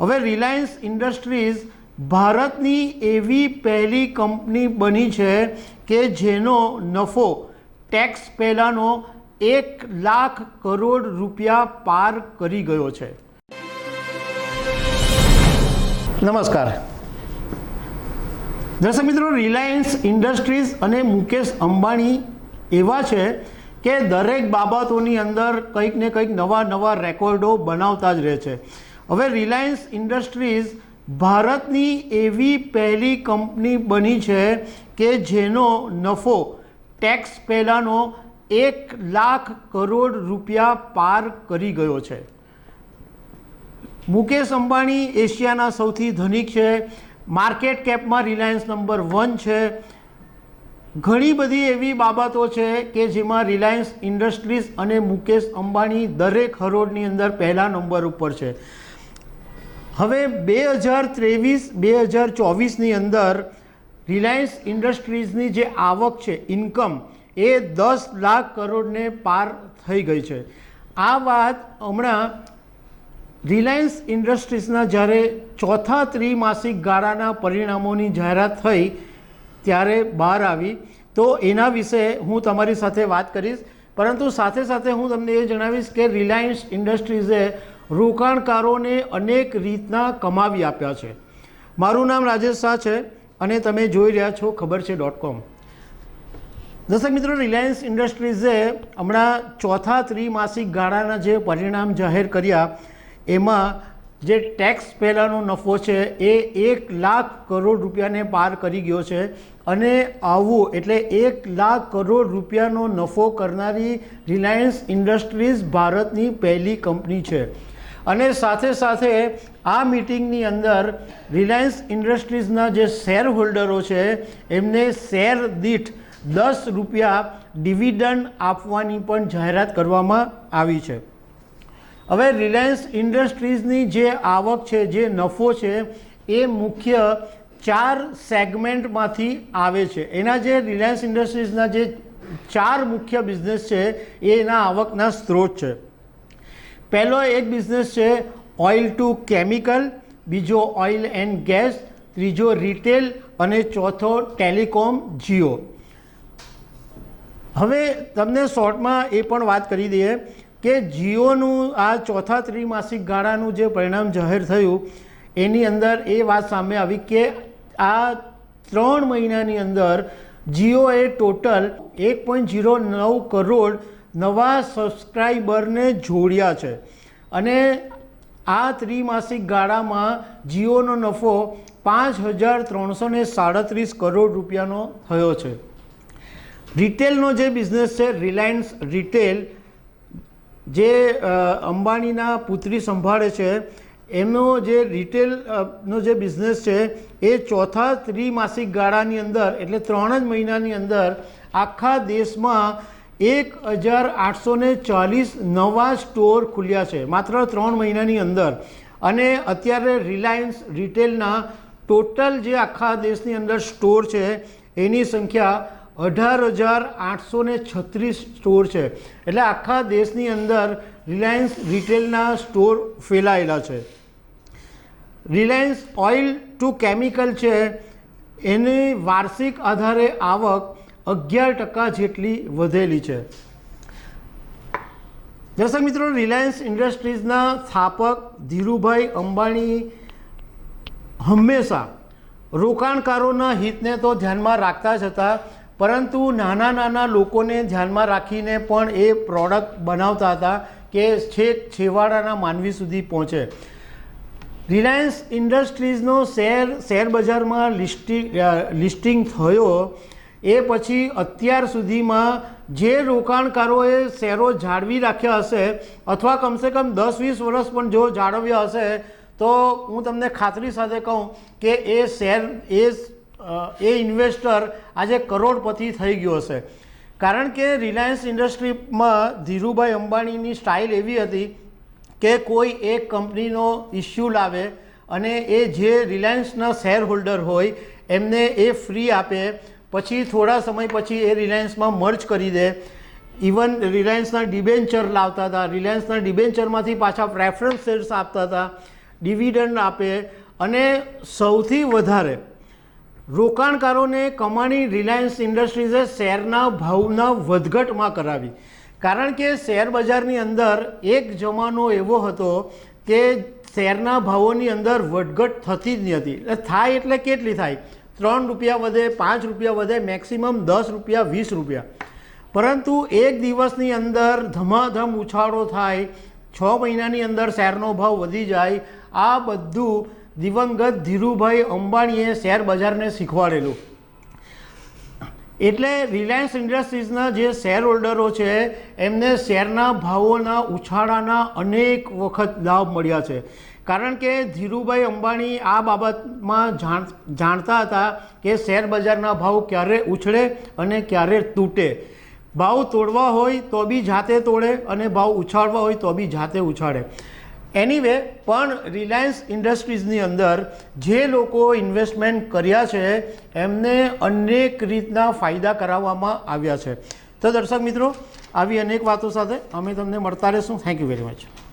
હવે Reliance industries ભારતની એવી પહેલી કંપની બની છે કે જેનો નફો ટેક્સ પહેલાંનો એક લાખ કરોડ રૂપિયા પાર કરી ગયો છે. નમસ્કાર. દર્શક મિત્રો, રિલાયન્સ ઇન્ડસ્ટ્રીઝ અને મુકેશ અંબાણી એવા છે કે દરેક બાબતોની અંદર કંઈક ને કંઈક નવા નવા રેકોર્ડો બનાવતા જ રહે છે. હવે રિલાયન્સ ઇન્ડસ્ટ્રીઝ ભારતની એવી પહેલી કંપની બની છે કે જેનો નફો ટેક્સ પહેલાંનો એક લાખ કરોડ રૂપિયા પાર કરી ગયો છે. મુકેશ અંબાણી એશિયાના સૌથી ધનિક છે, માર્કેટ કેપમાં રિલાયન્સ નંબર વન છે. ઘણી બધી એવી બાબતો છે કે જેમાં રિલાયન્સ ઇન્ડસ્ટ્રીઝ અને મુકેશ અંબાણી દરેક હરોળની અંદર પહેલા નંબર ઉપર છે. હવે બે હજાર ત્રેવીસ, બે હજાર ચોવીસની અંદર રિલાયન્સ ઇન્ડસ્ટ્રીઝની જે આવક છે, ઇન્કમ, એ દસ લાખ કરોડને પાર થઈ ગઈ છે. આ વાત હમણાં રિલાયન્સ ઇન્ડસ્ટ્રીઝના જ્યારે ચોથા ત્રિમાસિક ગાળાના પરિણામોની જાહેરાત થઈ, ત્યારે બહાર આવી. તો એના વિશે હું તમારી સાથે વાત કરીશ. પરંતુ સાથે સાથે હું તમને એ જણાવીશ કે રિલાયન્સ ઇન્ડસ્ટ્રીઝે રોકાણકારોને અનેક રીતના કમાવી આપ્યા છે. મારું નામ રાજેશ શાહ છે અને તમે જોઈ રહ્યા છો ખબર છે ડોટ કોમ. દર્શક મિત્રો, રિલાયન્સ ઇન્ડસ્ટ્રીઝે હમણાં ચોથા ત્રિમાસિક ગાળાના જે પરિણામ જાહેર કર્યા, એમાં જે ટેક્સ પહેલાંનો નફો છે એ એક લાખ કરોડ રૂપિયાને પાર કરી ગયો છે અને આવું એટલે એક લાખ કરોડ રૂપિયાનો નફો કરનારી રિલાયન્સ ઇન્ડસ્ટ્રીઝ ભારતની પહેલી કંપની છે. અને સાથે સાથે આ મિટિંગની અંદર રિલાયન્સ ઇન્ડસ્ટ્રીઝના જે શેર હોલ્ડરો છે, એમને શેર દીઠ દસ રૂપિયા ડિવિડન્ડ આપવાની પણ જાહેરાત કરવામાં આવી છે. હવે રિલાયન્સ ઇન્ડસ્ટ્રીઝની જે આવક છે, જે નફો છે, એ મુખ્ય ચાર સેગમેન્ટમાંથી આવે છે. એના જે રિલાયન્સ ઇન્ડસ્ટ્રીઝના જે ચાર મુખ્ય બિઝનેસ છે, એ એના આવકના સ્ત્રોત છે. પહેલો એક બિઝનેસ છે ઓઇલ ટુ કેમિકલ બીજો ઓઇલ એન્ડ ગેસ ત્રીજો રિટેલ અને ચોથો ટેલિકોમ જીઓ હવે તમને શોર્ટમાં એ પણ વાત કરી દઈએ કે જીઓનું આ ચોથા ત્રિમાસિક ગાળાનું જે પરિણામ જાહેર થયું, એની અંદર એ વાત સામે આવી કે આ ત્રણ મહિનાની અંદર જીઓએ ટોટલ એક પોઈન્ટ ઝીરો નવ કરોડ નવા સબસ્ક્રાઈબરને જોડ્યા છે. અને આ ત્રિમાસિક ગાળામાં જીઓનો નફો પાંચ હજાર ત્રણસો ને સાડત્રીસ કરોડ રૂપિયાનો થયો છે. રિટેલનો જે બિઝનેસ છે, રિલાયન્સ રિટેલ, જે અંબાણીના પુત્રી સંભાળે છે એમનો જે રિટેલનો જે બિઝનેસ છે, એ ચોથા ત્રિમાસિક ગાળાની અંદર, એટલે ત્રણ જ મહિનાની અંદર, આખા દેશમાં એક હજાર આઠસો ચાલીસ નવા સ્ટોર ખુલ્યા છે. માત્ર ત્રણ મહિનાની અંદર. અને અત્યારે રિલાયન્સ રિટેલના ટોટલ જે આખા દેશની અંદર સ્ટોર છે, એની સંખ્યા અઢાર હજાર આઠસો છત્રીસ સ્ટોર છે. એટલે આખા દેશની અંદર રિલાયન્સ રિટેલના સ્ટોર ફેલાયેલા છે. રિલાયન્સ ઓઇલ ટુ કેમિકલ છે. એની વાર્ષિક આધારે આવક અગિયાર ટકા જેટલી વધેલી છે. દર્શક મિત્રો, રિલાયન્સ ઇન્ડસ્ટ્રીઝના સ્થાપક ધીરુભાઈ અંબાણી હંમેશા રોકાણકારોના હિતને તો ધ્યાનમાં રાખતા જ હતા, પરંતુ નાના નાના લોકોને ધ્યાનમાં રાખીને પણ એ પ્રોડક્ટ બનાવતા હતા કે છેક છેવાડાના માનવી સુધી પહોંચે. રિલાયન્સ ઇન્ડસ્ટ્રીઝનો શેર શેર બજારમાં લિસ્ટિંગ લિસ્ટિંગ થયો એ પછી અત્યાર સુધીમાં જે રોકાણકારોએ શેરો જાળવી રાખ્યા હશે, અથવા કમસે કમ દસ વીસ વર્ષ પણ જો જાળવ્યા હશે, તો હું તમને ખાતરી સાથે કહું કે એ શેર, એ એ ઇન્વેસ્ટર આજે કરોડપતિ થઈ ગયો હશે. કારણ કે રિલાયન્સ ઇન્ડસ્ટ્રીમાં ધીરુભાઈ અંબાણીની સ્ટાઇલ એવી હતી કે કોઈ એક કંપનીનો ઇસ્યુ લાવે અને એ જે રિલાયન્સના શેર હોલ્ડર હોય, એમને એ ફ્રી આપે પછી થોડા સમય પછી એ રિલાયન્સમાં મર્જ કરી દે. ઇવન રિલાયન્સના ડિબેન્ચર લાવતા હતા. રિલાયન્સના ડિબેન્ચરમાંથી પાછા પ્રેફરન્સ શેર્સ આપતા હતા. ડિવિડન્ડ આપે. અને સૌથી વધારે, રોકાણકારોને કમાણી રિલાયન્સ ઇન્ડસ્ટ્રીઝે શેરના ભાવના વધઘટમાં કરાવી. કારણ કે શેર બજારની અંદર એક જમાનો એવો હતો કે શેરના ભાવોની અંદર વધઘટ થતી જ નથી એટલે થાય એટલે કેટલી થાય? ત્રણ રૂપિયા વધે, પાંચ રૂપિયા વધે, મેક્સિમમ દસ રૂપિયા, વીસ રૂપિયા. પરંતુ એક દિવસની અંદર ધમાધમ ઉછાળો થાય, છ મહિનાની અંદર શેરનો ભાવ વધી જાય, આ બધું દિવંગત ધીરુભાઈ અંબાણીએ શેર બજારને શીખવાડેલું. એટલે રિલાયન્સ ઇન્ડસ્ટ્રીઝના જે શેર હોલ્ડરો છે, એમને શેરના ભાવોના ઉછાળાના અનેક વખત લાભ મળ્યા છે. કારણ કે ધીરુભાઈ અંબાણી આ બાબતમાં જાણ, જાણતા હતા કે શેર બજારના ભાવ ક્યારે ઉછળે અને ક્યારે તૂટે. ભાવ તોડવા હોય તો બી જાતે તોડે અને ભાવ ઉછાળવા હોય તો બી જાતે ઉછાળે. એનીવે પણ રિલાયન્સ ઇન્ડસ્ટ્રીઝની અંદર જે લોકો ઇન્વેસ્ટમેન્ટ કર્યા છે, એમને અનેક રીતના ફાયદા કરાવવામાં આવ્યા છે. તો દર્શક મિત્રો, આવી અનેક વાતો સાથે અમે તમને મળતા રહેશું. Thank you very much